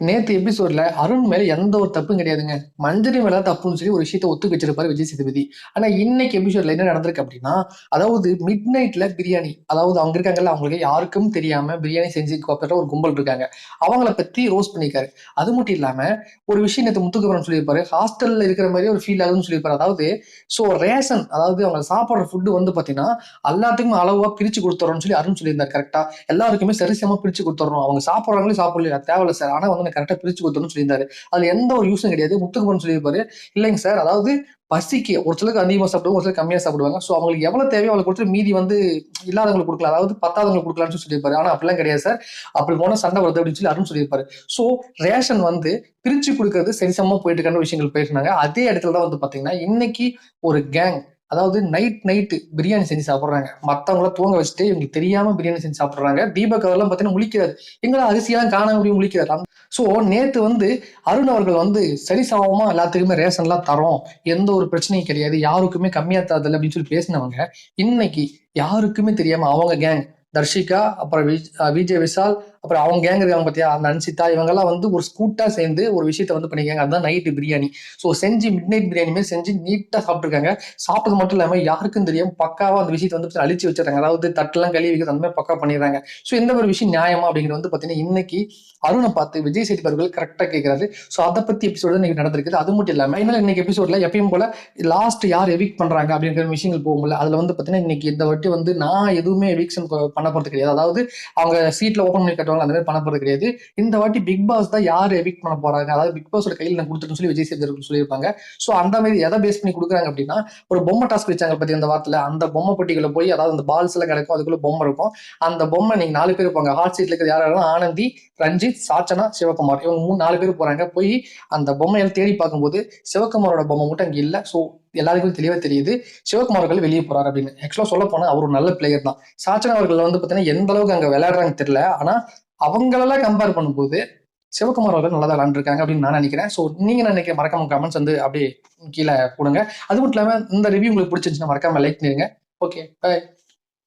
நேத்து எபிசோட்ல அருண் மேல எந்த ஒரு தப்பும் கிடையாதுங்க. மஞ்சரி மேல தப்புன்னு சொல்லி ஒரு விஷயத்த ஒத்து வச்சிருப்பாரு விஜய் சேதுபதி. ஆனா இன்னைக்கு எபிசோட்ல என்ன நடந்திருக்கு அப்படின்னா அதாவது மிட் நைட்ல பிரியாணி அதாவது அவங்க இருக்காங்கல்ல அவங்களுக்கு யாருக்கும் தெரியாம பிரியாணி செஞ்சு கோப்பற ஒரு கும்பல் இருக்காங்க. அவங்கள பத்தி ரோஸ் பண்ணிருக்காரு அது மட்டும் இல்லாம ஒரு விஷயம் நேற்று முத்துக்குமரன் சொல்லியிருப்பாரு ஹாஸ்டல்ல இருக்கிற மாதிரி ஒரு ஃபீல் ஆகுதுன்னு சொல்லியிருப்பாரு. அதாவது ஸோ ரேஷன் அதாவது அவங்க சாப்பிட்ற ஃபுட்டு வந்து பாத்தீங்கன்னா எல்லாத்துக்கும் அளவா பிரிச்சு கொடுத்துறோம்னு சொல்லி அருண் சொல்லியிருந்தாரு கரெக்டா எல்லாருக்குமே சரிசமா பிரிச்சு கொடுத்துறோம் அவங்க சாப்பிட்றவங்களே சாப்பிடல தேவையில்ல சார். ஆனா வந்து எனக்கு கரெக்டாக பிரித்து கொடுத்துறோம்னு சொல்லியிருந்தாரு. அதுல எந்த ஒரு யூஸும் கிடையாது. முத்துக்குமரன் சொல்லியிருப்பாரு இல்லைங்க சார் அதாவது பசிக்கு ஒரு சிலருக்கு அதிகமாக சாப்பிடுவாங்க ஒரு சிலர் கம்மியாக சாப்பிடுவாங்க. ஸோ அவங்களுக்கு எவ்வளோ தேவையோ அவங்களுக்கு கொடுத்து மீதி வந்து இல்லாதவங்களுக்கு கொடுக்கலாம். அதாவது பத்தாதவங்களுக்கு கொடுக்கலாம்னு சொல்லியிருப்பாரு. ஆனால் அப்படிலாம் கிடையாது சார் அப்படி போனால் சண்டை வருது அப்படின்னு சொல்லி அருண் சொல்லியிருப்பாரு. ஸோ ரேஷன் வந்து பிரித்து கொடுக்கறது சரிசமமாக போயிட்டு இருக்கான விஷயங்கள் போயிருந்தாங்க. அதே இடத்துல தான் வந்து பார்த்தீங்கன்னா இன்னைக்கு ஒரு கேங் அதாவது நைட் நைட்டு பிரியாணி செஞ்சு சாப்பிட்றாங்க. மற்றவங்கள தூங்க வச்சுட்டு இவங்களுக்கு தெரியாம பிரியாணி செஞ்சு சாப்பிட்றாங்க. தீபக் அவர்லாம் பார்த்தீங்கன்னா முழிக்கிறாரு. எங்களை அரிசியெல்லாம் காண முடியும் முழிக்கிறார். ஸோ நேற்று வந்து அருண் அவர்கள் வந்து சரிசமமா எல்லாத்துக்குமே ரேஷன்லாம் தரோம். எந்த ஒரு பிரச்சனையும் கிடையாது. யாருக்குமே கம்மியாக தரதில்லை அப்படின்னு சொல்லி பேசினவங்க இன்னைக்கு யாருக்குமே தெரியாம அவங்க கேங் தர்ஷிகா அப்புறம் வி- விஜய் விஷால் அப்புறம் அவங்க கேங் இருக்காங்க பார்த்தியா அந்த அன்சிதா இவங்கெல்லாம் வந்து ஒரு ஸ்கூட்டா சேர்ந்து ஒரு விஷயத்த வந்து பண்ணிக்காங்க அதுதான் நைட்டு பிரியாணி. ஸோ செஞ்சு மிட் நைட் பிரியாணி மாதிரி செஞ்சு நீட்டா சாப்பிட்டுருக்காங்க. சாப்பிட்டது மட்டும் இல்லாம யாருக்கும் தெரியும் பக்காவா அந்த விஷயத்தை வந்து அழிச்சு வச்சிருக்காங்க அதாவது தட்டெல்லாம் கழுவி வைக்கிறது அந்த மாதிரி பக்கா பண்ணிடுறாங்க. ஸோ இந்த ஒரு விஷயம் நியாயமா அப்படிங்கிறது வந்து பாத்தீங்கன்னா இன்னைக்கு அருணை பார்த்து விஜய் சேதுபதி அவர்கள் கரெக்டா கேட்கிறாரு ஸோ அதை பத்தி எபிசோடு இன்னைக்கு நடந்திருக்குது. அது மட்டும் இல்லாம இன்னும் இன்னைக்கு எபிசோட்ல எப்பயும் போல லாஸ்ட் யார் எவிக் பண்றாங்க அப்படிங்கிற விஷயங்கள் போகும்ல அதுல வந்து பாத்தீங்கன்னா இன்னைக்கு இந்த வாட்டி வந்து நான் எதுவுமே எவிக்ஷன் பண்ண போறது கிடையாது. அதாவது அவங்க சீட்ல ஓப்பன் பண்ணி கட்டுவாங்க அந்த மாதிரி பண்ண போறது கிடையாது. இந்த வாட்டி பிக் பாஸ் தான் யார் எவிக் பண்ண போறாங்க? அதாவது பிக் பாஸோட கையில் நான் கொடுத்துட்டு சொல்லி விஜய் சேதுபதி சொல்லியிருப்பாங்க. ஸோ அந்த மாதிரி எதை பேஸ் பண்ணி கொடுக்குறாங்க அப்படின்னா ஒரு பொம்மை டாஸ்க் வச்சாங்க பத்தி அந்த வாரத்துல? அந்த பொம்மை பெட்டிகளை போய் அதாவது அந்த பால்ஸ் எல்லாம் கிடைக்கும் அதுக்குள்ள பொம்மை இருக்கும். அந்த பொம்மை நீங்க நாலு பேர் இருப்பாங்க ஹாட் சீட்ல இருக்கிற யாரும் ஆனந்தி ரஞ்சித் சாச்சனா சிவகுமார். இவங்க மூணு நாலு பேர் போறாங்க. போய் அந்த பொம்மையை தேடி பார்க்கும்போது சிவகுமாரோட பொம்மை மட்டும் அங்க இல்ல. ஸோ எல்லாருக்கும் தெளிவா தெரியுது. சிவகுமார்கள் வெளியே போறாரு அப்படின்னு. ஆக்சுவலா சொல்ல போனா அவர் ஒரு நல்ல பிளேயர் தான். சாச்சனா அவர்கள் வந்து பாத்தீங்கன்னா எந்த அளவுக்கு அங்க விளையாடுறாங்க தெரியல. ஆனா அவங்களெல்லாம் கம்பேர் பண்ணும்போது சிவகுமார் அவர்கள் நல்லா தான் விளாண்டுருக்காங்க அப்படின்னு நான் நினைக்கிறேன். ஸோ நீங்கள் நினைக்கிற மறக்காம கமெண்ட்ஸ் வந்து அப்படியே கீழே கொடுங்க அது மட்டும் இல்லாமல் இந்த ரிவ்யூ உங்களுக்கு பிடிச்சிருந்துச்சுன்னா மறக்காம லைக் பண்ணிடுங்க. Okay bye